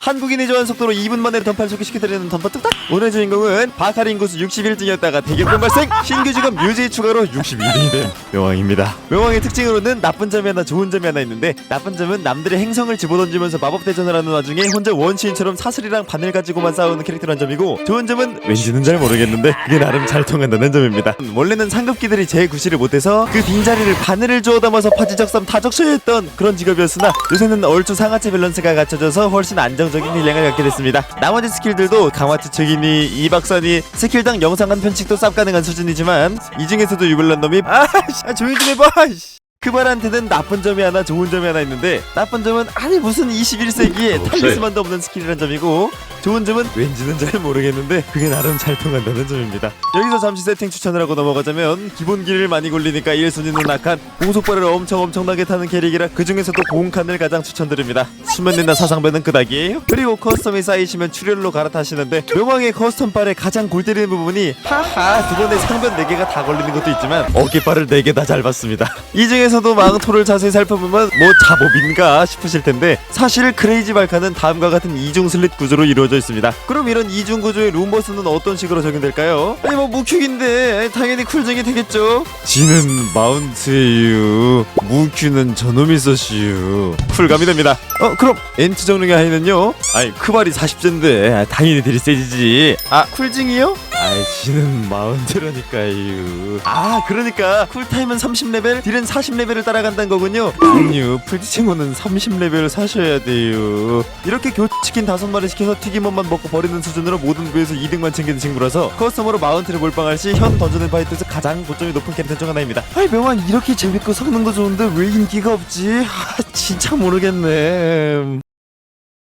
한국인이 좋아하는 속도로 2분 만에 던파를 소개시켜드리는 던파 뚝딱. 오늘 주인공은 바카리 인구수 61등이었다가 대격변 발생. 신규 직업 뮤지 추가로 61등이 된 명왕입니다. 명왕의 특징으로는 나쁜 점이 하나 좋은 점이 하나 있는데 나쁜 점은 남들의 행성을 집어던지면서 마법 대전을 하는 와중에 혼자 원시인처럼 사슬이랑 바늘 가지고만 싸우는 캐릭터란 점이고 좋은 점은 왠지는 잘 모르겠는데 그게 나름 잘 통한다는 점입니다. 원래는 상급기들이 제 구실을 못해서 그 빈자리를 바늘을 주워 담아서 파지적삼 했던 그런 직업이었으나 요새는 얼추 상하체 밸런스가 갖춰져서 훨씬 안정 적인 힐량을 갖게 됐습니다 나머지 스킬들도 강화투척이니 이박사니 스킬당 영상 한 편씩도 쌉 가능한 수준이지만 이 중에서도 유별난 놈이 아씨 아, 조용히 좀 해봐 씨. 그 말한테는 나쁜 점이 하나 좋은 점이 하나 있는데 나쁜 점은 아니 무슨 21세기에 탈리스만도 없는 스킬이란 점이고 좋은 점은 왠지는 잘 모르겠는데 그게 나름 잘 통한다는 점입니다. 여기서 잠시 세팅 추천을 하고 넘어가자면 기본기를 많이 굴리니까 1순위는 낙한 공속발을 엄청 엄청나게 타는 캐릭이라 그 중에서도 공칸을 가장 추천드립니다. 수면내나 사상배는 끄닥이에요 그리고 커스텀이 쌓이시면 출혈로 갈아타시는데 묘망의 커스텀발의 가장 골 때리는 부분이 하하 두 번에 상변 4개가 다 걸리는 것도 있지만 어깨발을 4개 다잘 받습니다. 이 중에서 도 망토를 자세히 살펴보면 뭐 잡업인가 싶으실 텐데 사실 크레이지 발카는 다음과 같은 이중 슬릿 구조로 이루어져 있습니다 그럼 이런 이중 구조의 룸버스는 어떤 식으로 적용될까요? 아니 뭐 무큐인데 당연히 쿨적이 되겠죠 지는 마운트예요 무큐는 저놈이 썼시유 쿨감이 됩니다 어 그럼 엔트 정령의 하이는요? 아이 크발이 40젠데 당연히 딜이 세지지 아 쿨징이요? 아이 지는 마운트라니까요. 아 그러니까 쿨타임은 30레벨 딜은 40레벨을 따라간다는 거군요. 아니요 풀디칭호는 30레벨을 사셔야 돼요. 이렇게 교치킨 다섯 마리 시켜서 튀김옷만 먹고 버리는 수준으로 모든 부에서 2등만 챙기는 친구라서 커스텀으로 마운트를 몰빵할 시 현 던전 앤 파이터에서 가장 고점이 높은 캐릭터 중 하나입니다. 아이 명왕 이렇게 재밌고 성능도 좋은데 왜 인기가 없지? 아 진짜 모르겠네